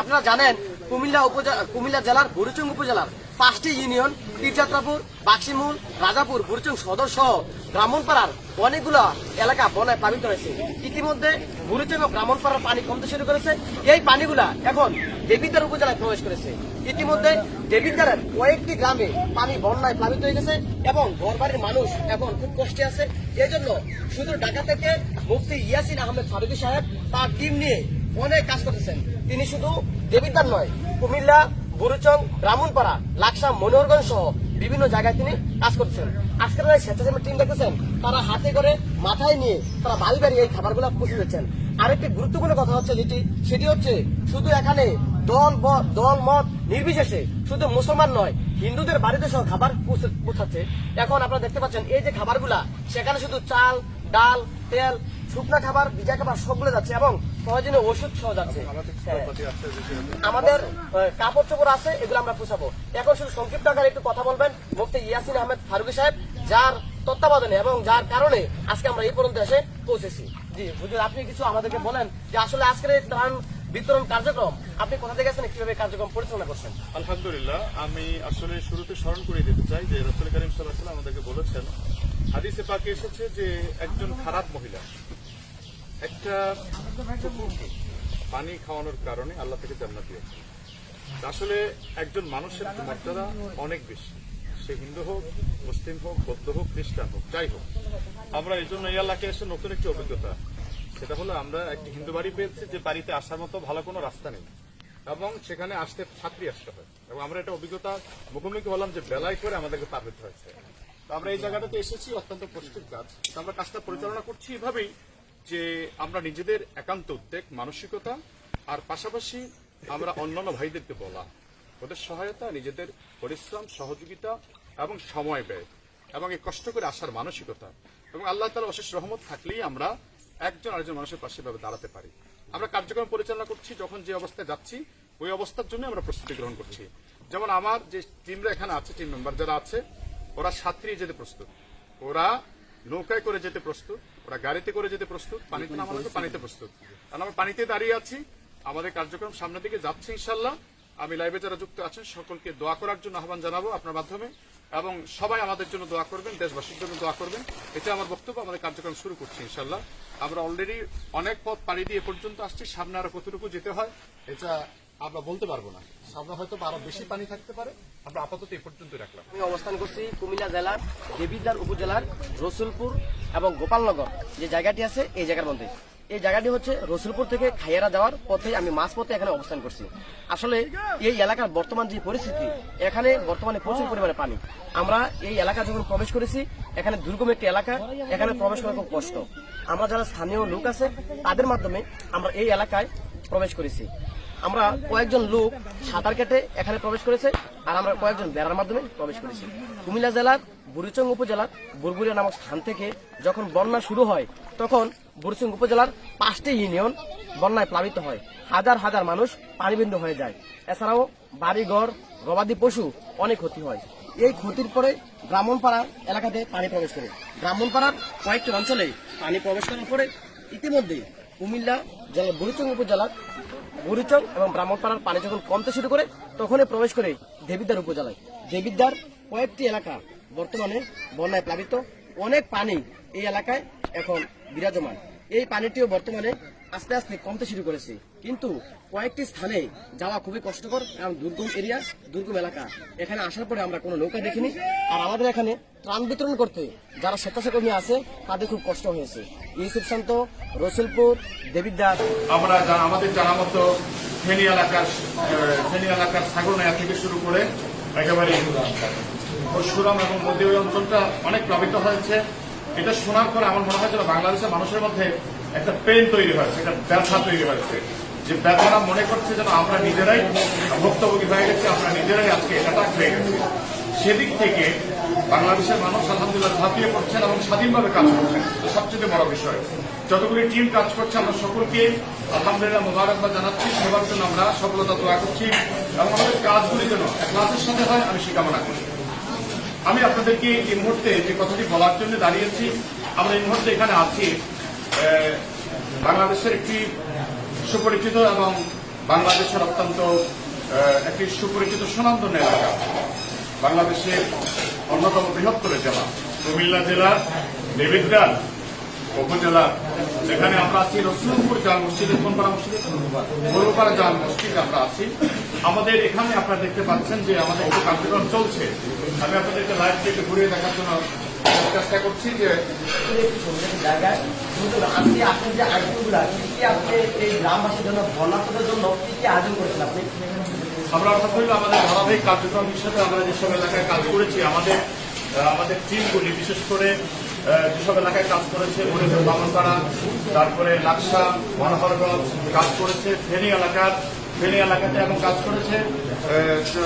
আপনারা জানেন, কুমিল্লা উপজেলা, কুমিল্লা জেলার বুড়িচং উপজেলার পাঁচটি ইউনিয়ন পীরযাত্রাপুর বাক্সিমুল, রাজাপুর বুড়িচং সদর সহ ব্রাহ্মণপাড়ার অনেকগুলো এলাকা বনায় প্লাবিত হয়েছে। ইতিমধ্যে বুড়িচং ও ব্রাহ্মণপাড়ার পানি কমতে শুরু করেছে। এই পানিগুলা এখন দেবিদ্বার উপজেলায় প্রবেশ করেছে। ইতিমধ্যে দেবিদ্বারের কয়েকটি গ্রামে পানি বন্যায় প্লাবিত হয়ে গেছে এবং ঘরবাড়ির মানুষ এখন খুব কষ্টে আছে। এই জন্য শুধু ঢাকা থেকে মুফতি ইয়াসিন আহমেদ ফারুকি সাহেব তার টিম নিয়ে অনেক কাজ করতেছেন। তিনি শুধু দেবিদ্বার নয়, কুমিল্লা বুরুচং ব্রাহ্মণপাড়া, লাকসাম, মনোহরগঞ্জ সহ বিভিন্ন জায়গায় তিনি কাজ করছেন আজকের এই স্বেচ্ছাসেবী টিম দেখতেছেন, তারা হাতে করে মাথায় নিয়ে তারা বাড়ি বাড়ি এই খাবারগুলো পৌঁছে দিচ্ছেন। আরেকটি গুরুত্বপূর্ণ কথা হচ্ছে যেটি, সেটি হচ্ছে শুধু এখানে দল দল, মত নির্বিশেষে শুধু মুসলমান নয়, হিন্দুদের বাড়িতে সহ খাবার পৌঁছে- পৌঁছাচ্ছে। এখন আপনারা দেখতে পাচ্ছেন, এই যে খাবারগুলা, সেখানে শুধু চাল, ডাল, তেল, শুকনা খাবার, ভিজা খাবার সবগুলো যাচ্ছে এবং প্রয়োজনীয় ওষুধ সহ যাচ্ছে হ্যাঁ। আমাদের কাপড় চোপড় আছে, এগুলো আমরা পুষাবো। এখন শুধু সংক্ষিপ্ত আকারে একটু কথা বলবেন, মুফতি ইয়াসিন আহমেদ ফারুকি সাহেব, যার তত্ত্বাবধানে এবং যার কারণে আজকে আমরা এই পর্যন্ত এসে পৌঁছেছি। জি, হুজুর, আপনি কিছু আমাদেরকে বলেন যে আসলে আজকের এই ত্রাণ বিতরণ কার্যক্রম, আপনি কোথা থেকে আসেন কীভাবে কার্যক্রম পরিচালনা করছেন? আলহামদুলিল্লাহ, আমি আসলে শুরুতে স্মরণ করে দিতে চাই যে রসুল করিম সাল্লাহ আমাদেরকে বলেছেন, হাদিসে পাকে এসেছে যে একজন খারাপ মহিলা একটা পানি খাওয়ানোর কারণে আল্লাহ থেকে জান্নাত দিয়েছে আসলে একজন মানুষের মর্যাদা অনেক বেশি। সে হিন্দু হোক, মুসলিম হোক, বৌদ্ধ হোক, খ্রিস্টান হোক, যাই হোক। আমরা এই জন্য এই এলাকায় এসে নতুন একটি অভিজ্ঞতা। সেটা হলো আমরা একটি হিন্দু বাড়ি পেয়েছি যে বাড়িতে আসার মতো ভালো কোনো রাস্তা নেই। এবং সেখানে আসতে ছাত্রী আসতে হয়। এবং আমরা এটা অভিজ্ঞতা মুখোমুখি হলাম যে বেলায় করে আমাদেরকে পার হতে হয়েছে। আমরা এই জায়গাটাতে এসেছি, অত্যন্ত পরিষ্কার কাজ আমরা কাজটা পরিচালনা করছি এভাবেই। যে আমরা নিজেদের একান্ত উদ্বেগ, মানসিকতা, আর পাশাপাশি আমরা অন্যান্য ভাইদেরকে বলা। ওদের সহায়তা, নিজেদের পরিশ্রম, সহযোগিতা এবং সময় ব্যয় এবং এই কষ্ট করে আসার মানসিকতা এবং আল্লাহ তালা অশেষ রহমত থাকলেই আমরা একজন আরেকজন মানুষের পাশে ভাবে দাঁড়াতে পারি। আমরা কার্যক্রম পরিচালনা করছি, যখন যে অবস্থায় যাচ্ছি, ওই অবস্থার জন্য আমরা প্রস্তুতি গ্রহণ করছি। যেমন আমার যে টিমরা এখানে আছে টিম মেম্বার যারা আছে, ওরা সাঁতরিয়ে যেতে প্রস্তুত। ওরা নৌকায় করে যেতে প্রস্তুত, ওরা গাড়িতে করে যেতে প্রস্তুত, পানিতে নামা লাগবে পানিতে প্রস্তুত। কারণ আমরা পানিতে দাঁড়িয়ে আছি, আমাদের কার্যক্রম সামনের দিকে যাচ্ছে ইনশাল্লাহ আমি লাইভে যারা যুক্ত আছেন, সকলকে দোয়া করার জন্য আহ্বান জানাব আপনার মাধ্যমে। এবং সবাই আমাদের জন্য দোয়া করবেন, দেশবাসীর জন্য দোয়া করবেন। এটা আমার বক্তব্য, আমাদের কার্যক্রম শুরু করছি ইনশাল্লাহ আমরা অলরেডি অনেক পথ পাড়ি দিয়ে পর্যন্ত আসছি, সামনে আরও কতটুকু যেতে হয়, এটা আমরা বলতে পারব না। সামনে হয়তো আরও বেশি পানি থাকতে পারে। আমরা আপাতত এই পর্যন্ত রাখলাম। আমি অবস্থান করছি কুমিল্লা জেলার, দেবিদ্বার উপজেলার, রসুলপুর এবং গোপালনগর। যে জায়গাটি আছে, এই জায়গার মধ্যে। এই জায়গাটি হচ্ছে রসুলপুর থেকে খাইয়ারা যাওয়ার পথে আমি মাঝ পথে এখানে অবস্থান করছি। আসলে এই এলাকার বর্তমান যে পরিস্থিতি, এখানে বর্তমানে প্রচুর পরিমাণে পানি। আমরা এই এলাকা যখন প্রবেশ করেছি, এখানে দুর্গম একটি এলাকা, এখানে প্রবেশ করা খুব কষ্ট। আমরা যারা স্থানীয় লোক আছে, তাদের মাধ্যমে আমরা এই এলাকায় প্রবেশ করেছি। আমরা কয়েকজন লোক সাঁতার কেটে এখানে প্রবেশ করেছে, আর আমরা কয়েকজন বেড়ার মাধ্যমে প্রবেশ করেছি। কুমিল্লা জেলার বুড়িচং উপজেলার বুরবুরিয়া নামক স্থান থেকে যখন বন্যা শুরু হয়, তখন বুড়িচং উপজেলার পাঁচটি ইউনিয়ন বন্যায় প্লাবিত হয়। হাজার হাজার মানুষ পানিবিন্দু হয়ে যায়। এছাড়াও বাড়িঘর, গবাদি পশু অনেক ক্ষতি হয়। এই ক্ষতির পরে ব্রাহ্মণপাড়া এলাকাতে পানি প্রবেশ করে। ব্রাহ্মণপাড়ার কয়েকটি অঞ্চলে পানি প্রবেশ করার পরে ইতিমধ্যে কুমিল্লা জেলার বুড়িচং উপজেলার বুড়িচং এবং ব্রাহ্মণপাড়ার পানি যখন কমতে শুরু করে, তখনই প্রবেশ করে দেবিদ্বার উপজেলায়। দেবিদ্বার কয়েকটি এলাকা বর্তমানে বন্যায় প্লাবিত। অনেক পানি এই এলাকায় এখন বিরাজমান। এই পানিটিও বর্তমানে আস্তে আস্তে কমতে শুরু করেছে। কিন্তু কয়েকটি স্থানে যাওয়া খুবই কষ্টকর, কারণ দুর্গম এরিয়া, দুর্গম এলাকা। এখানে আসার পরে আমরা কোনো নৌকা দেখিনি। আর আমাদের এখানে ত্রাণ বিতরণ করতে যারা স্বেচ্ছাসেবী আছে, তাদের খুব কষ্ট হয়েছে। ইউসুফ শান্ত, রসুলপুর, দেবিদ্বার। আমরা আমাদের জানা মতো ফেনী এলাকার ফেনী এলাকার সাগরনায়া থেকে শুরু করে একেবারে পরশুরাম এবং মধ্যে অঞ্চলটা অনেক প্লাবিত হয়েছে। এটা শোনার পরে আমার মনে হয় যেন বাংলাদেশের মানুষের মধ্যে একটা পেন তৈরি হয়েছে একটা ব্যথা তৈরি হয়েছে যে ব্যথারা মনে করছে যেন আমরা নিজেরাই ভুক্তভোগী হয়ে গেছি, আমরা নিজেরাই আজকে অ্যাটাক হয়ে গেছি। সেদিক থেকে বাংলাদেশের মানুষ আলহামদুলিল্লাহ ঝাঁপিয়ে পড়ছেন এবং স্বাধীনভাবে কাজ করছেন। সবচেয়ে বড় বিষয়, যতগুলি টিম কাজ করছে, আমরা সকলকে আলহামদুলিল্লাহ মোবারকবাদ জানাচ্ছি, সেবার জন্য আমরা সফলতা দোয়া করছি এবং আমাদের কাজগুলি যেন ক্লাসের সাথে হয়, আমি সে কামনা করি। আমি আপনাদেরকে এই মুহূর্তে যে কথাটি বলার জন্য দাঁড়িয়েছি, আমরা এই মুহূর্তে এখানে আছি। বাংলাদেশের একটি সুপরিচিত এবং বাংলাদেশের অত্যন্ত একটি সুপরিচিত সুনামধন্য এলাকা। বাংলাদেশের অন্যতম বৃহত্তর জেলা। কুমিল্লা জেলার দেবিদ্যার উপজেলা। যেখানে আমরা আছি রসুলপুর জাল মসজিদে, কোনপাড়া মসজিদে? গরুপাড়া জাল মসজিদ আমরা আছি। আমাদের এখানে আপনারা দেখতে পাচ্ছেন যে আমাদের কার্যক্রম চলছে। আমি আপনাদেরকে লাইভ থেকে ঘুরিয়ে দেখার জন্য চেষ্টা করছি যে জায়গায় হুজুর, আজকে যে আয়োজনগুলা কি কি আপনি এই গ্রামবাসীর জন্য বন্যার্থদের জন্য কি কি আয়োজন করেছেন আপনি? আমরা অর্থাৎ হইল আমাদের ধারাবাহিক কার্যক্রম হিসেবে আমরা যেসব এলাকায় কাজ করেছি আমাদের আমাদের টিমগুলি বিশেষ করে যেসব এলাকায় কাজ করেছে বামনপাড়া তারপরে লাকসা মনোহরগঞ্জ কাজ করেছে ফেনী এলাকার ফেনী এলাকাতে এবং কাজ করেছে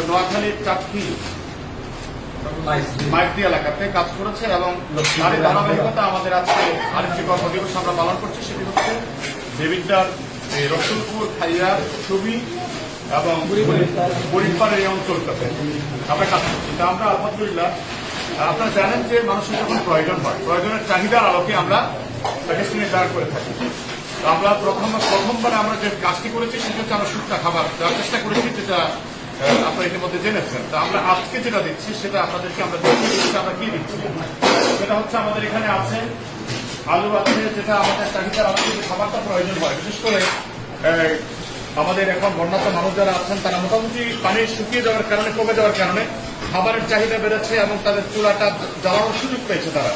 নোয়াখালীর চাকরি। আমরা কাজ করছি। তা আমরা আলহামদুলিল্লাহ, আপনারা জানেন যে মানুষের যখন প্রয়োজন হয়, প্রয়োজনের চাহিদার আলোকে আমরা প্যাকেজটি দাঁড় করে থাকি। আমরা প্রথম প্রথমবার আমরা যে কাজটি করেছি, সেটা হচ্ছে আমরা শুকনা খাবার দেওয়ার চেষ্টা করেছি, যেটা আপনারা ইতিমধ্যে জেনেছেন। তা আমরা আজকে যেটা দিচ্ছি, সেটা আপনাদেরকে আমরা আমরা কি দিচ্ছি? সেটা হচ্ছে আমাদের এখানে আছে আলু আছে যেটা আমাদের চাহিদার যে খাবারটা প্রয়োজন হয়। বিশেষ করে আমাদের এখন বন্যাত মানুষ যারা আছেন, তারা মোটামুটি পানি শুকিয়ে যাওয়ার কারণে, কমে যাওয়ার কারণে খাবারের চাহিদা বেড়েছে এবং তাদের চুলাটা জ্বালানোর সুযোগ পেয়েছে তারা।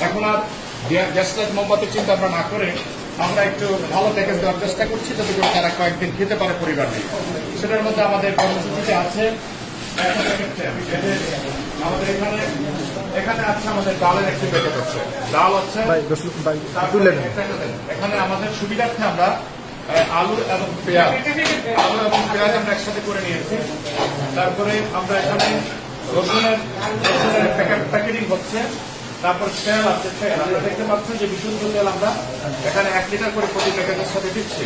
এখন আর গ্যা- গ্যাস মোমবাতির চিন্তা ভাবনা না করে আমরা একটু ভালো প্যাকেজ দেওয়ার চেষ্টা করছি যাতে করে তারা কয়েকদিন খেতে পারে পরিবার নিয়ে। সেটার মধ্যে আমাদের কর্মসূচিতে আছে। একটা প্যাকেট এই যে আমাদের এখানে এখানে আছে আমাদের ডালের একটি প্যাকেট আছে। ডাল আছে তারপরে একটা একটা দেন। এখানে আমাদের সুবিধার্থে আমরা আলু এবং পেঁয়াজ আলু এবং পেঁয়াজ আমরা একসাথে করে নিয়েছি। তারপরে আমরা এখানে রসুনের রসুনের প্যাকেট প্যাকেটিং হচ্ছে। তারপর তেল আছে, তেল। আপনারা দেখতে পাচ্ছেন যে বিশুদ্ধ তেল আমরা এখানে এক লিটার করে প্রতি প্যাকেটের সাথে দিচ্ছি।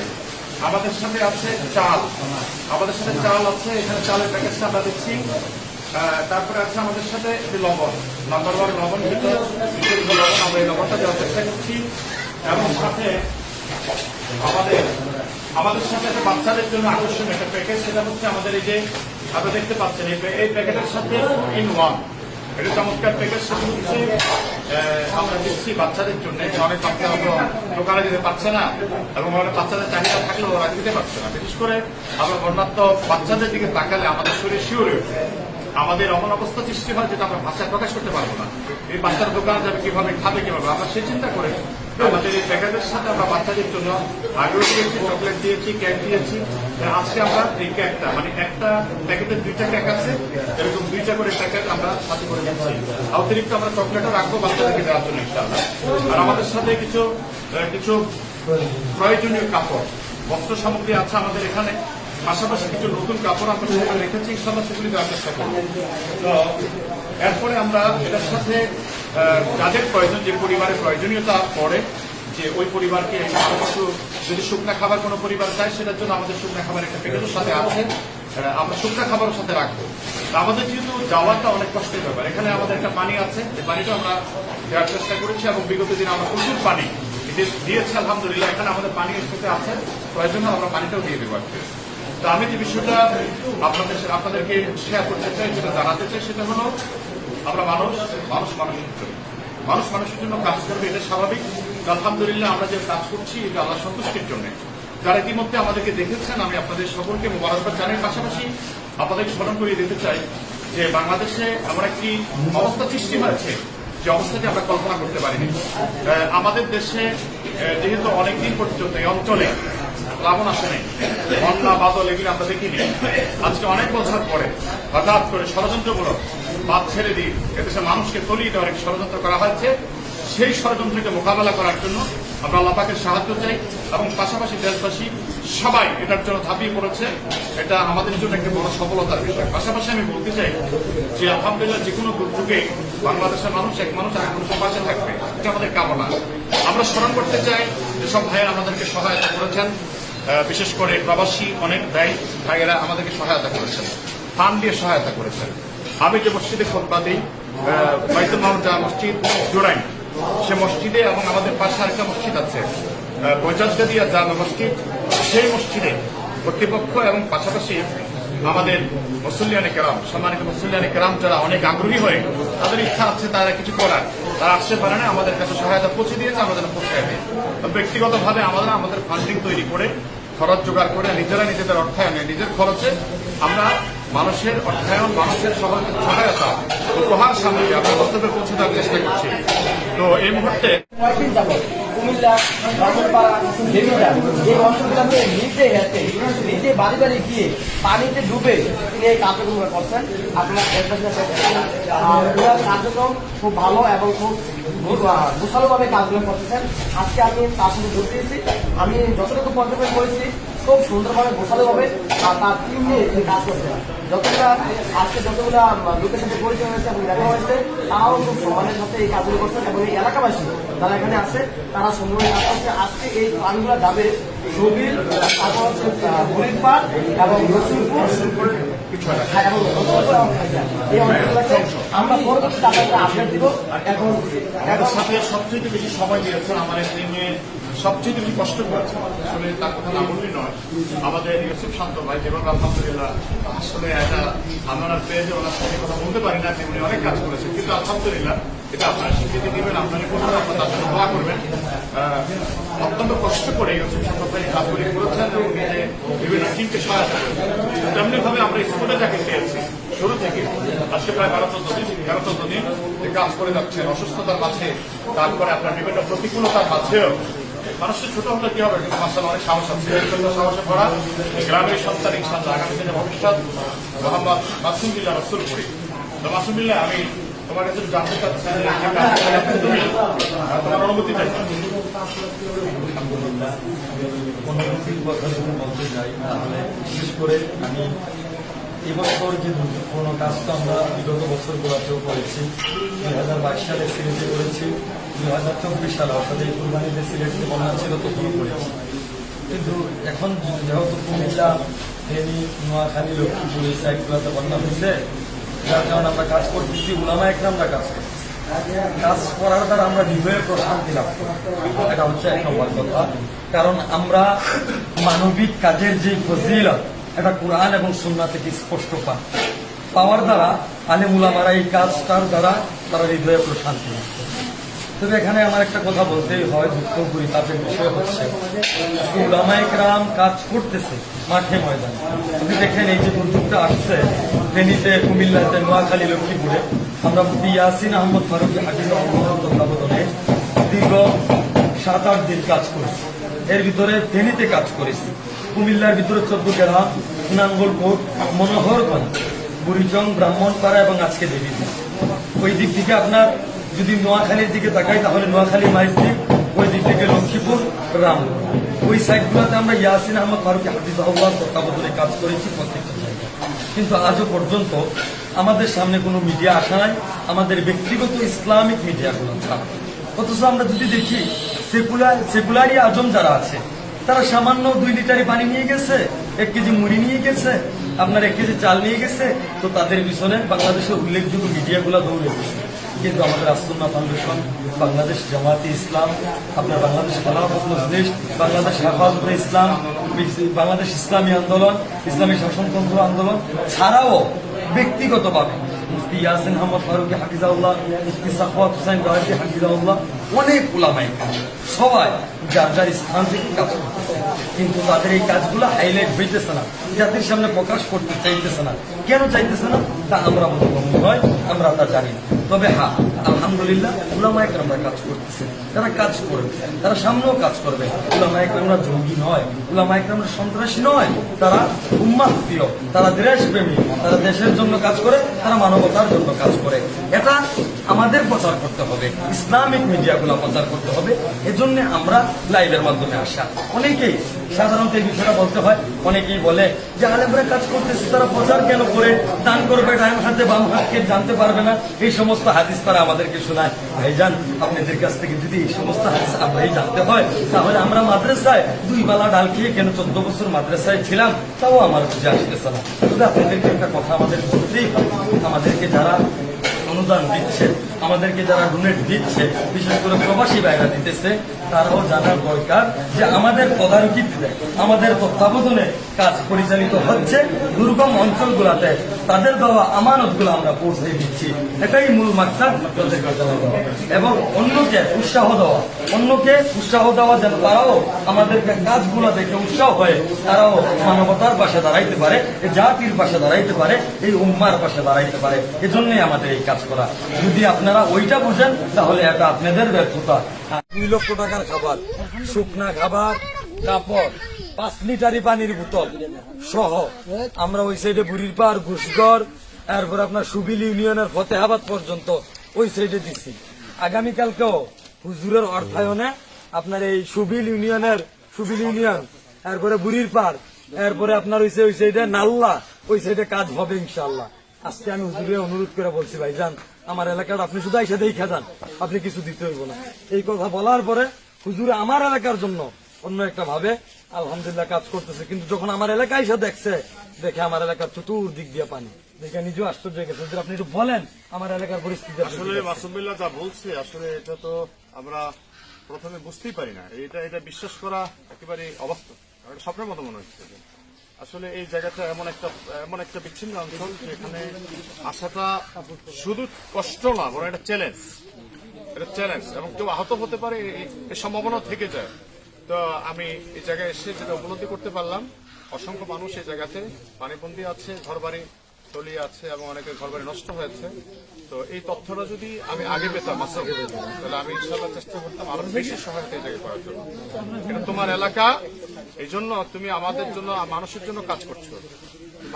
আমাদের সাথে আছে চাল। আমাদের সাথে চাল আছে, এখানে চালের প্যাকেটটা আমরা দিচ্ছি। তারপরে আছে আমাদের সাথে লবণ। নাম্বার ওয়ান লবণ লবণ। আমরা এই লবণটা দেওয়ার চেষ্টা করছি। এবং সাথে আমাদের আমাদের সাথে একটা বাচ্চাদের জন্য আকর্ষণীয় একটা প্যাকেজ সেটা হচ্ছে আমাদের এই যে আপনারা দেখতে পাচ্ছেন, এই প্যাকেটের সাথে ইন ওয়ান এটা চমৎকার প্যাকেজ সেটা হচ্ছে আমরা দিচ্ছি বাচ্চাদের জন্য। অনেক বাচ্চা হয়তো দোকানে যেতে পারছে না এবং অনেক বাচ্চাদের চাহিদা থাকলেও ওরা দিতে পারছে না। বিশেষ করে আমরা বন্যাত্ম বাচ্চাদের দিকে তাকালে আমাদের শরীর শিওরে ওঠে আমাদের এমন অবস্থা সৃষ্টি হয় যেটা আমরা ভাষায় প্রকাশ করতে পারব না। এই বাচ্চার দোকানে যাবে কীভাবে, খাবে কীভাবে, আমরা সেই চিন্তা করে আমাদের এই প্যাকেটের সাথে আমরা বাচ্চাদের জন্য আগ্রহ দিয়েছি চকলেট দিয়েছি কেক দিয়েছি। আজকে আমরা এই কেকটা মানে একটা প্যাকেটের দুইটা কেক আছে, এরকম দুইটা করে প্যাকেট আমরা সাথে করে দিচ্ছি। অতিরিক্ত আমরা চকলেটও রাখব বাচ্চাদেরকে দেওয়ার জন্য ইনশাআল্লাহ। আর আমাদের সাথে কিছু কিছু প্রয়োজনীয় কাপড়, বস্ত্র সামগ্রী আছে আমাদের এখানে। পাশাপাশি কিছু নতুন কাপড় আমরা সেখানে রেখেছি ইনশাল্লাহ সেগুলি দেওয়ার চেষ্টা করব। এরপরে আমরা এটার সাথে যাদের প্রয়োজন, যে পরিবারের প্রয়োজনীয়তা পড়ে যে ওই পরিবারকে যদি শুকনা খাবার কোনো পরিবার চায়, সেটার জন্য আমাদের শুকনা খাবার একটা প্যাকেটের সাথে আছে। আমরা শুকনা খাবারের সাথে রাখব। আমাদের যেহেতু যাওয়াটা অনেক কষ্টের ব্যাপার। এখানে আমাদের একটা পানি আছে এই পানিটা আমরা দেওয়ার চেষ্টা করেছি এবং বিগত দিনে আমরা প্রচুর পানি দিয়ে- দিয়েছি, আলহামদুলিল্লাহ। এখানে আমাদের পানি সাথে আছে প্রয়োজনে আমরা পানিটাও দিয়ে দেবো আজকে। তো আমি যে বিষয়টা আপনাদের আপনাদেরকে শেয়ার করতে চাই যেটা জানাতে চাই, সেটা হলো, আমরা মানুষ মানুষ মানুষের জন্য। মানুষ মানুষের জন্য কাজ করবে, এটা স্বাভাবিক। আলহামদুলিল্লাহ আমরা যে কাজ করছি, এটা আল্লাহ সন্তুষ্টির জন্য। যারা ইতিমধ্যে আমাদেরকে দেখেছেন, আমি আপনাদের সকলকে মোবারকবাদ জানাই পাশাপাশি আপনাদের স্মরণ করিয়ে দিতে চাই যে বাংলাদেশে এমন একটি অবস্থা সৃষ্টি হয়েছে, যে অবস্থাটি আমরা কল্পনা করতে পারিনি। আমাদের দেশে যেহেতু অনেকদিন পর্যন্ত এই অঞ্চলে প্লাবন আসে নাই বন্যা বাদল, এগুলো আমরা দেখিনি। আজকে অনেক বছর পরে হঠাৎ করে ষড়যন্ত্রমূলক বাদ ছেড়ে দিয়ে এদেশে মানুষকে তলিয়ে দেওয়ার একটি ষড়যন্ত্র করা হয়েছে, সেই ষড়যন্ত্রকে মোকাবেলা করার জন্য আমরা আল্লাপাকের সাহায্য চাই এবং পাশাপাশি দেশবাসী সবাই এটার জন্য ঝাঁপিয়ে পড়েছে। এটা আমাদের জন্য একটি বড় সফলতার বিষয়। পাশাপাশি আমি বলতে চাই যে, আলহামদুলিল্লাহ যে কোনো দুর্যোগে বাংলাদেশের মানুষ এক মানুষ আরেক মানুষের পাশে থাকবে, এটা আমাদের কামনা। আমরা স্মরণ করতে চাই যেসব ভাইয়েরা আমাদেরকে সহায়তা করেছেন। বিশেষ করে প্রবাসী অনেক ব্যয় ভাইয়েরা আমাদেরকে সহায়তা করেছেন। ফান দিয়ে সহায়তা করেছেন। আমি যে মসজিদে খোদবা দিই বাইতুল জামা মসজিদ জোড়াই, সে মসজিদে এবং আমাদের পাশে আরেকটা মসজিদ আছে বৈজাদ্দিয়া জামা মসজিদ, সেই মসজিদে কর্তৃপক্ষ এবং পাশাপাশি আমাদের মুসল্লিয়ানে কেরাম, সম্মানিত মুসল্লিয়ানে কেরাম যারা অনেক আগ্রহী হয়ে তাদের ইচ্ছা আছে তারা কিছু করার, তারা আসতে পারে না, আমাদের কাছে সহায়তা পৌঁছে দিয়েছে পৌঁছায় দিই। তো ব্যক্তিগতভাবে আমরা আমাদের ফান্ডিং তৈরি করে, খরচ জোগাড় করে নিজেরা নিজেদের অর্থায়নে, নিজের খরচে আমরা মানুষের অর্থায়ন, মানুষের সহায়তা উপহার সামগ্রী আমরা গন্তব্যে পৌঁছে দেওয়ার চেষ্টা করছি। তো এই মুহূর্তে কুমিল্লা এই গিয়ে পানিতে ডুবে তিনি করছেন। আপনারা কার্যক্রম খুব ভালো এবং খুব কাজগুলো করতেছেন আজকে আমি আমি যতটুকু পর্যবেক্ষণ করেছি খুব সুন্দরভাবে গোছালোভাবে আর তার টিম নিয়ে কাজ করছেন যতগুলা আজকে যতগুলা লোকের সাথে পরিচয় হয়েছে এবং দেখা হয়েছে তারাও খুব সম্মানের সাথে এই কাজগুলো করছেন এবং এই এলাকাবাসী যারা এখানে আছে তারা সুন্দরভাবে কাজ করছে। আজকে এই প্লানগুলো যাবে সবিল তারপর হচ্ছে হরিদপাড় এবং রসুলপুর হ্যাঁ, আমরা পরবর্তীতে আপনাদের আপডেট দিব। এখন সবচেয়ে বেশি সময় দিয়েছেন আমার এই সবচেয়ে বেশি কষ্ট করেছেন আসলে তার কথা না বললেই নয়। আমাদের ইউসুফ শান্ত ভাই যেভাবে আলহামদুলিল্লাহ আসলে একটা আমরা পেয়ে পেয়েছে ওনার সঙ্গে কথা বলতে পারি না যে উনি অনেক কাজ করেছেন। কিন্তু আলহামদুলিল্লাহ এটা আপনারা স্বীকৃতি দিবেন, আপনারা করবেন আপনার তার জন্য দোয়া করবেন। অত্যন্ত কষ্ট করে ইউসুফ শান্ত ভাই কাজগুলি করেছেন এবং নিজে বিভিন্ন টিমকে সহায়তা করেছেন। তেমনি ভাবে আমরা স্কুলে যাকে পেয়েছি, শুরু থেকে আজকে প্রায় বারো চোদ্দ দিন তেরো চোদ্দ দিন কাজ করে যাচ্ছেন। অসুস্থতার মাঝে তারপরে আপনার বিভিন্ন প্রতিকূলতার মাঝেও মানুষের ছোট হতে কি হবে? কিন্তু মাসাল অনেক সাহস আছে। এই জন্য সাহসে ভরা গ্রামের সন্তান ইনশাল্লাহ আগামী দিনে ভবিষ্যৎ মোহাম্মদ মাসুমিল্লা রসুলপুরি তো মাসুমিল্লা আমি তোমার কাছে জানতে চাচ্ছি তুমি তোমার অনুমতি চাই। অনুভূতির কথা যদি বলতে যাই, তাহলে বিশেষ করে আমি এবছর যে দুর্যোগপূর্ণ কাজটা আমরা বিগত বছরগুলোতেও করেছি, দুই হাজার বাইশ সালে সিলেটে করেছি, দুই হাজার চব্বিশ সালে, অর্থাৎ এই কুরবানিতে সিলেটে বন্যা ছিল তখন করেছি। কিন্তু এখন যেহেতু কুমিল্লা, ফেনী, নোয়াখালী, লক্ষ্মীপুর এই সাইডগুলোতে বন্যা হয়েছে, যার কারণে আমরা কাজ করতেছি, উলামা একরাম আমরা কাজ করছি কাজ করার দ্বারা আমরা হৃদয়ে প্রশান্তি লাভ করি। এটা হচ্ছে এক নম্বর কথা। কারণ আমরা মানবিক কাজের যে ফজিলত এটা কোরআন এবং সুন্না থেকে স্পষ্ট পান পাওয়ার দ্বারা আলেমুলামারা এই কাজটার দ্বারা তারা হৃদয়ে প্রশান্তি তবে এখানে আমার একটা কথা বলতেই হয়, দুঃখ করি তাদের বিষয় হচ্ছে, আজকে কাজ করতেছে মাঠে ময়দানে। আপনি দেখেন এই যে দুর্যোগটা আসছে, ফেনীতে, কুমিল্লাতে, নোয়াখালী, লক্ষ্মীপুরে। আমরা ইয়াসিন আহমদ ফারুকি হাকিম তত্ত্বাবধানে দীর্ঘ সাত আট দিন কাজ করেছি। এর ভিতরে ফেনীতে কাজ করেছি। কুমিল্লার ভিতরে চোদ্দ গ্রাম নাঙ্গলকোট মনোহরগঞ্জ বুড়িচং ব্রাহ্মণপাড়া এবং আজকে দেবীদ্বীপ ওই দিক থেকে আপনার যদি নোয়াখালীর দিকে তাকাই, তাহলে নোয়াখালী মাইজদ্বীপ ওই দিক থেকে লক্ষ্মীপুর, রাম। ওই সাইডগুলোতে আমরা ইয়াসিন আহমদ ফারুকি হাফিজ হাফিজাহুল্লাহ তত্ত্বাবধানে কাজ করেছি প্রত্যেকটা জায়গায় কিন্তু আজও পর্যন্ত আমাদের সামনে কোনো মিডিয়া আসা নাই, আমাদের ব্যক্তিগত ইসলামিক মিডিয়াগুলো ছাড়া। অথচ আমরা যদি দেখি, সেকুলার সেকুলারি আজম যারা আছে তারা সামান্য দুই লিটারে পানি নিয়ে গেছে, এক কেজি মুড়ি নিয়ে গেছে, আপনার এক কেজি চাল নিয়ে গেছে, তো তাদের পিছনে বাংলাদেশের উল্লেখযোগ্য মিডিয়াগুলো দৌড়ে গেছে। কিন্তু আমাদের আসন্না ফাউন্ডেশন, বাংলাদেশ জামাতে ইসলাম, আপনার বাংলাদেশ মজলিস বাংলাদেশ হেফাজতে ইসলাম, বাংলাদেশ ইসলামী আন্দোলন, ইসলামী শাসনতন্ত্র আন্দোলন ছাড়াও ব্যক্তিগতভাবে মুফতি ইয়াসিন আহমদ ফারুকি হাফিজাউল্লাহ মুফতি সাফওয়াত হুসাইন রাজি হাফিজাউল্লাহ অনেক ওলামাই সবাই যার যার স্থান থেকে কাজ করতেছে কিন্তু তাদের এই কাজগুলো হাইলাইট হইতেছে না জাতির সামনে প্রকাশ করতে চাইতেছে না কেন চাইতেছে না তা আমরা মনে হয় আমরা তা জানি না তবে হ্যাঁ আলহামদুলিল্লাহ উলামায়ক আমরা কাজ করতেছে। তারা কাজ করবে, তারা সামনেও কাজ করবে। উলামায়ক আমরা জঙ্গি নয় উলামায়ক আমরা সন্ত্রাসী নয়। তারা উম্মাহ প্রিয়, তারা দেশপ্রেমী, তারা দেশের জন্য কাজ করে, তারা মানবতার জন্য কাজ করে। এটা আমাদের প্রচার করতে হবে ইসলামিক মিডিয়াগুলো প্রচার করতে হবে, এজন্য আমরা লাইভের মাধ্যমে আসা। অনেকেই সাধারণত এই বিষয়টা বলতে হয়, অনেকেই বলে যে আলেমরা কাজ করতেছে, তারা প্রচার কেন করে? দান করবে, ডান হাতে বাম হাতকে জানতে পারবে না। এই সমস্ত হাদিস তারা আমাদেরকে শোনায়। ভাইজান, আপনাদের কাছ থেকে যদি এই সমস্ত হাদিস আমরাই জানতে হয়, তাহলে আমরা মাদ্রাসায় দুই বেলা ডাল খেয়ে কেন চোদ্দ বছর মাদ্রাসায় ছিলাম? তাও আমার বুঝে আসতেছে না। তবে আপনাদেরকে একটা কথা আমাদের বলতেই হয়। আমাদেরকে যারা অনুদান দিচ্ছে আমাদেরকে যারা ডোনেট দিচ্ছে বিশেষ করে প্রবাসী বাইরা দিতেছে তারাও জানার দরকার যে আমাদের তদারকিতে, আমাদের তত্ত্বাবধানে কাজ পরিচালিত হচ্ছে দুর্গম অঞ্চলগুলোতে। তাদের দেওয়া আমানতগুলো আমরা পৌঁছে দিচ্ছি। এটাই মূল মাকসাদ। এবং অন্যকে উৎসাহ দেওয়া, অন্যকে উৎসাহ দেওয়া যেন তারাও আমাদেরকে কাজগুলো দেখে উৎসাহ হয়ে তারাও মানবতার পাশে দাঁড়াইতে পারে জাতির পাশে দাঁড়াইতে পারে, এই উম্মার পাশে দাঁড়াইতে পারে। এজন্যই আমাদের এই কাজ করা। যদি আপনারা ওইটা বুঝেন, তাহলে এটা আপনাদের ব্যর্থতা। দুই লক্ষ টাকার খাবার, শুকনা খাবার, কাপড়, পাঁচ লিটারি পানির বোতল সহ। আমরা ওই সাইডে বুড়ির পাড় ঘুষগড় এরপর আপনার সুবিল ইউনিয়নের ফতেহাবাদ পর্যন্ত ওই সাইডে দিচ্ছি আগামীকালকেও হুজুরের অর্থায়নে আপনার এই সুবিল ইউনিয়নের, সুবিল ইউনিয়ন, এরপরে বুড়ির পাড়, এরপরে আপনার ওই ওই সাইডে নাল্লা, ওই সাইডে কাজ হবে ইনশাল্লাহ আজকে আমি হুজুরে অনুরোধ করে বলছি ভাই যান আমার এলাকার আপনি শুধু এসে দেখে যান আপনি কিছু দিতে হইব না এই কথা বলার পরে হুজুরে আমার এলাকার জন্য অন্য একটা ভাবে আলহামদুলিল্লাহ কাজ করতেছে কিন্তু যখন আমার এলাকায় এসে দেখছে দেখে আমার এলাকার চতুর্দিক দিয়ে পানি দেখে নিজেও আশ্চর্য গেছে হুজুর, আপনি একটু বলেন আমার এলাকার পরিস্থিতি আসলে? মাসুমিল্লাহ যা বলছে আসলে এটা তো আমরা প্রথমে বুঝতেই পারি না এটা এটা বিশ্বাস করা একেবারে অবাস্তব স্বপ্নের মতো মনে হচ্ছে। আসলে এই জায়গাটা এমন একটা এমন একটা বিচ্ছিন্ন অঞ্চল যেখানে আসাটা শুধু কষ্ট না, বরং একটা চ্যালেঞ্জ এটা চ্যালেঞ্জ এবং কেউ আহত হতে পারে এই- সম্ভাবনা থেকে যায়। তো আমি এই জায়গায় এসে যেটা উপলব্ধি করতে পারলাম, অসংখ্য মানুষ এই জায়গাতে পানিবন্দী আছে, ঘরবাড়ি তলিয়ে আছে এবং অনেকের ঘরবাড়ি নষ্ট হয়েছে। তো এই তথ্যটা যদি আমি আগে পেতাম তাহলে আমি ইনশাল্লাহ চেষ্টা করতাম আরও বেশি সহায়তা জায়গায় করার জন্য। এটা তোমার এলাকা, এই জন্য তুমি আমাদের জন্য, মানুষের জন্য কাজ করছ।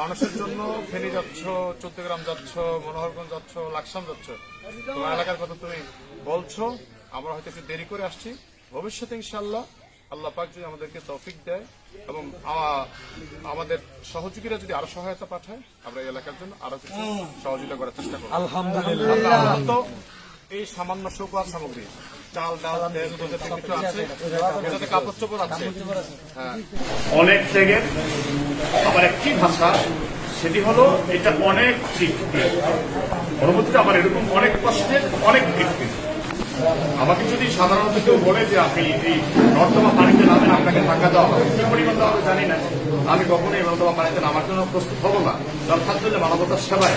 মানুষের জন্য ফেনী যাচ্ছ, চৌদ্দগ্রাম যাচ্ছ, মনোহরগঞ্জ যাচ্ছ, লাকসাম যাচ্ছ। তোমার এলাকার কথা তুমি বলছো। আমরা হয়তো একটু দেরি করে আসছি। ভবিষ্যতে ইনশাল্লাহ আল্লাহ পাক যদি আমাদেরকে তৌফিক দেয় এবং আমাদের সহযোগীরা যদি আরও সহায়তা পাঠায় আমরা এই এলাকার জন্য আরও কিছু সহযোগিতা করার চেষ্টা করব। আলহামদুলিল্লাহ। এই সামান্য শোকার সামগ্রী চাল ডাল তেল দুধের কিছু আছে এটাতে কাপড় চোপড় আছে। হ্যাঁ। অনেক ত্যাগের আবার একটি ভাষা সেটি হলো এটা অনেক ঠিক। পরবর্তীতে আবার এরকম অনেক কষ্টের অনেক তৃপ্তি আমাকে যদি সাধারণত কেউ বলে যে আপনি এই নর্দমা পানিতে নামেন, আপনাকে টাকা দেওয়া হবে। কি পরিমাণ দেওয়া হবে জানি না। আমি কখনো এই নর্দমা পানিতে নামার জন্য প্রস্তুত হব না। আলহামদুলিল্লাহ মানবতার সেবায়।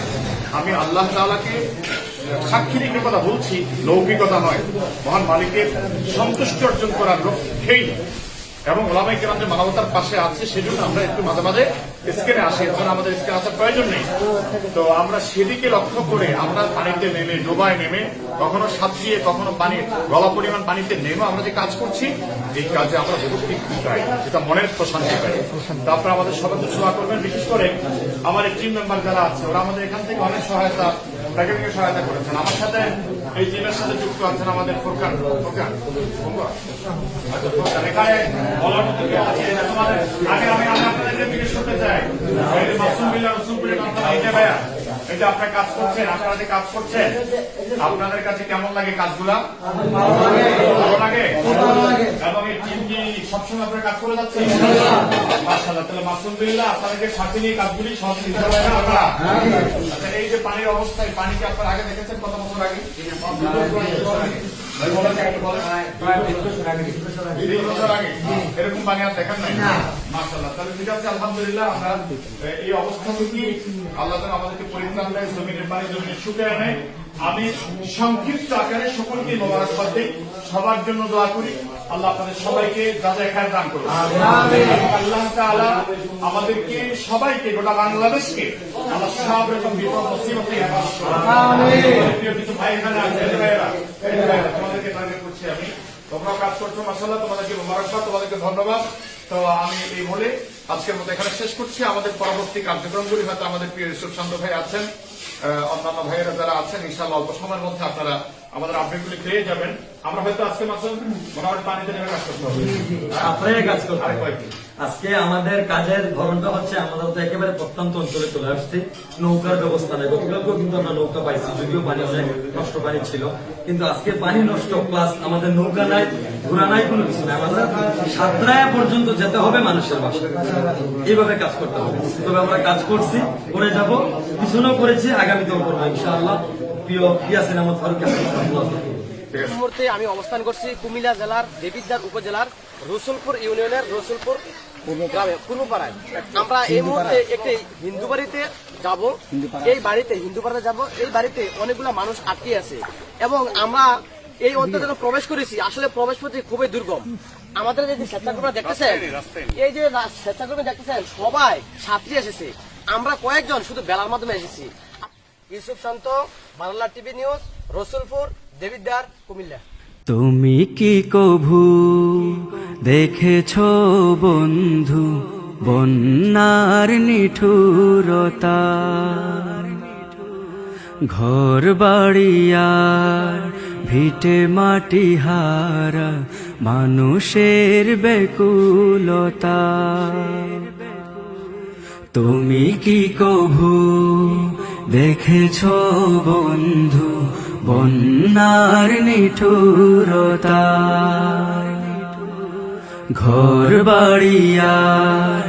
আমি আল্লাহ তালাকে সাক্ষী রেখে কথা বলছি, লৌকিকতা নয়। মহান মালিকের সন্তুষ্টি অর্জন করার লক্ষ্যেই এবং ওলামাই কেরামদের মানবতার পাশে আছে সেজন্য আমরা একটু মাঝে মাঝে স্ক্রিনে আসি। এখন আমাদের স্ক্রিনে আসার প্রয়োজন নেই। তো আমরা সেদিকে লক্ষ্য করে আমরা পানিতে নেমে, ডোবায় নেমে, কখনো সাঁতরিয়ে কখনো পানি, গলা পরিমাণ পানিতে নেমে আমরা যে কাজ করছি, এই কাজে আমরা বহু পাই যেটা মনের প্রশান্তি পাই তো আপনারা আমাদের সবাইকে সেবা করবেন। বিশেষ করে আমার এই টিম মেম্বার যারা আছে, ওরা আমাদের এখান থেকে অনেক সহায়তা প্যাকেটিং সহায়তা করেছেন। আমার সাথে এই জেলার সাথে যুক্ত আছেন আমাদের ফোরকান ফোরকান এখানে বলার মতো আছে? আগে আমি আপনাদের জিজ্ঞেস করতে চাই। মাসুম বিল্লা রসুলপুরের কথা ভাইয়া যে আপনারা কাজ করছেন, আপনারা যে কাজ করছেন, আপনাদের কাছে কেমন লাগে কাজগুলা? ভালো লাগে? এবং এই টিম কি সবসময় আপনারা কাজ করে যাচ্ছে মাসাল্লাহ তাহলে মাসুমদুল্লাহ আপনাদেরকে সাথে নিয়ে কাজগুলি সহজ নিতে হবে না আপনারা আচ্ছা এই যে পানির অবস্থায় পানি কি আপনারা আগে দেখেছেন কত বছর আগে? আগে এরকম আর দেখার নাই। মাশাআল্লাহ। তাহলে ঠিক আছে আলহামদুলিল্লাহ আমরা এই অবস্থা থেকে আল্লাহ আমাদেরকে পরিত্রাণ দেয় জমিনের পানি জমিনের শুকিয়ে নেয় আমি সংক্ষিপ্ত আকারে সকলকে মোবারকবাদ দিই সবার জন্য দোয়া করি। আল্লাহ আপনাদের সবাইকে যাচাই খায় দান করুন। আল্লাহ তাআলা আমাদেরকে সবাইকে গোটা বাংলাদেশকে আল্লাহ সব রকম বিপদ মুসিবত কিছু ভাই এখানে আছে ভাইয়েরা, তোমাদেরকে টার্গেট করছি আমি। তোমরা কাজ করছ মাসাল্লাহ তোমাদেরকে মোবারকবাদ তোমাদেরকে ধন্যবাদ। তো আমি এই বলে আজকের মতো এখানে শেষ করছি। আমাদের পরবর্তী কার্যক্রমগুলি হয়তো আমাদের প্রিয় ইসুফ চন্দ্র ভাই আছেন। অন্যান্য ভাইয়েরা যারা আছেন ইনশাল্লাহ অল্প সময়ের মধ্যে আপনারা আমাদের আপডেটগুলি পেয়ে যাবেন। আমরা হয়তো আজকে মাসে মোটামুটি পানিতে নেমে কাজ করতে হবে। আপনারাই কাজ করতে হবে। আজকে আমাদের কাজের ধরনটা হচ্ছে আমাদের তো একেবারে প্রত্যন্ত অঞ্চলে চলে আসছে। নৌকার ব্যবস্থা নেই। গতকালকেও কিন্তু আমরা নৌকা পাইছি যদিও পানি অনেক নষ্ট পানি ছিল। কিন্তু আজকে পানি নষ্ট প্লাস আমাদের নৌকা নাই ঘোরা নাই কোনো কিছু নাই। আমাদের সাতরায়া পর্যন্ত যেতে হবে মানুষের বাসায়। এইভাবে কাজ করতে হবে। তবে আমরা কাজ করছি করে যাব। পিছনেও করেছি আগামীতেও করব ইনশাআল্লাহ। প্রিয় ইয়াসিন আহমদ ফারুক মুহূর্তে আমি অবস্থান করছি কুমিল্লা জেলার দেবিদ্বার উপজেলার রসুলপুর ইউনিয়নের রসুলপুর গ্রামে পূর্বপাড়ায়। আমরা এই মুহূর্তে একটি হিন্দু বাড়িতে যাব। এই বাড়িতে হিন্দু যাব। এই বাড়িতে অনেকগুলো মানুষ আটকে আছে। এবং আমরা এই অঞ্চলে প্রবেশ করেছি আসলে প্রবেশ পথে খুবই দুর্গম। আমাদের যে স্বেচ্ছাকর্মীরা দেখতেছেন এই যে স্বেচ্ছাকর্মী দেখতেছেন সবাই ছাত্রী এসেছে। আমরা কয়েকজন শুধু বেলার মাধ্যমে এসেছি। Yusuf Shanto, Bangla TV news, Rasulpur, Debidwar, Comilla. তুমি কি কভু? দেখেছ বন্ধু, বন্যার নিঠুরতা। ঘর বাড়িয়ার ভিটে মাটি হারা, মানুষের বেকুলতা। তুমি কি কভু? দেখেছ বন্ধু, বন্যার নিঠুরতা ঘর বাড়িয়ার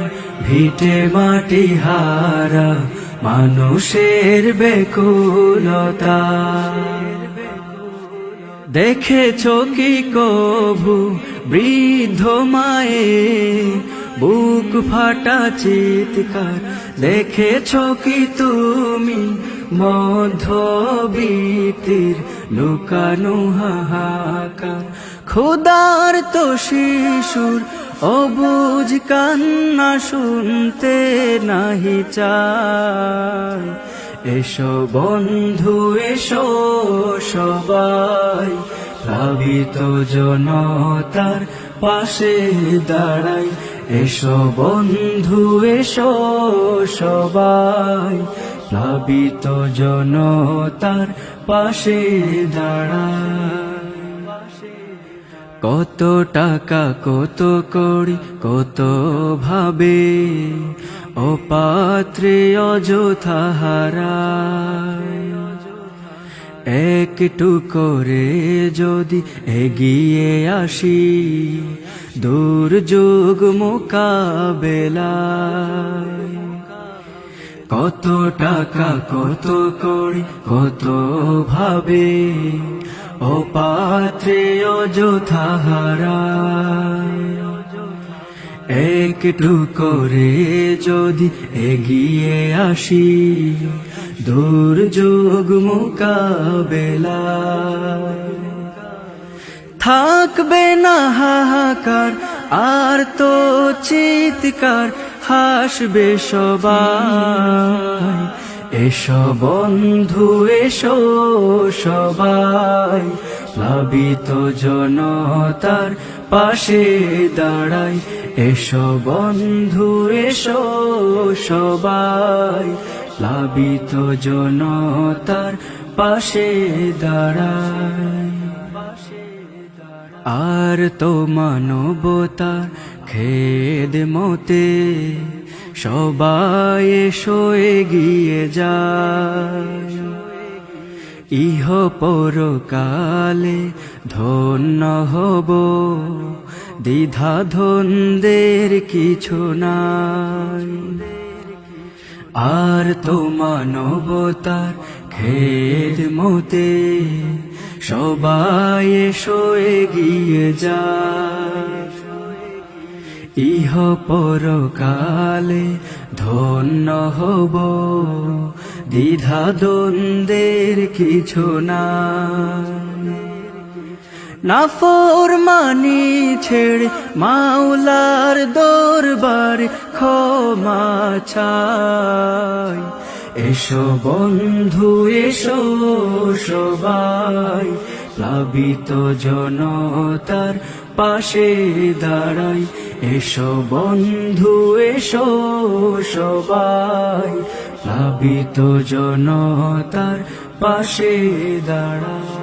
ভিটে মাটি হারা মানুষের বেকুলতা দেখেছ কি কভু বৃদ্ধ মায়ে, বুক ফাটা চিৎকার দেখেছ কি তুমি মধ্যবিতির লুকানু হাহাকার? খুদার তো শিশুর অবুজ কান্না শুনতে নাহি চায়। এসো বন্ধু, এসো সবাই, প্লাবিত জনতার পাশে দাঁড়াই। এসো বন্ধু, এসো সবাই। প্লাবিত জনতার পাশে দাঁড়াই কত টাকা, কত করি কত ভাবে ও পাত্রে অযথা হারায়। একটু করে যদি এগিয়ে আসি, দুর্যোগ মোকাবেলায়। কত টাকা কত করি, কত ভাবে ও পাত্রে একটু করে যদি এগিয়ে আসি দুর্যোগ মোকাবেলা। থাকবে না হাহাকার, আর তো চিৎকার, হাসবে সবাই। এসো বন্ধু, এসো সবাই। প্লাবিত জনতার পাশে দাঁড়াই। এসো বন্ধু, এসো সবাই। প্লাবিত জনতার পাশে দাঁড়াই আর তো মানবতার খেদ মতে সবাই এসো গিয়ে যায়। ইহ পরকালে ধন্য হব দ্বিধা ধন্দের কিছু নাই। আর তো মানবতার খেদ মতে সবাই এসো গিয়ে যায়। ইহ পরকালে ধন্য হব, দ্বিধা দ্বন্দ্বের কিছু না নাফর মানি ছেড়ে মাওলার দরবার ক্ষমা চাই। এসো বন্ধু, এসো সবাই, প্লাবিত জনতার পাশে দাঁড়াই। এসো বন্ধু, এসো সবাই, প্লাবিত জনতার পাশে দাঁড়াই।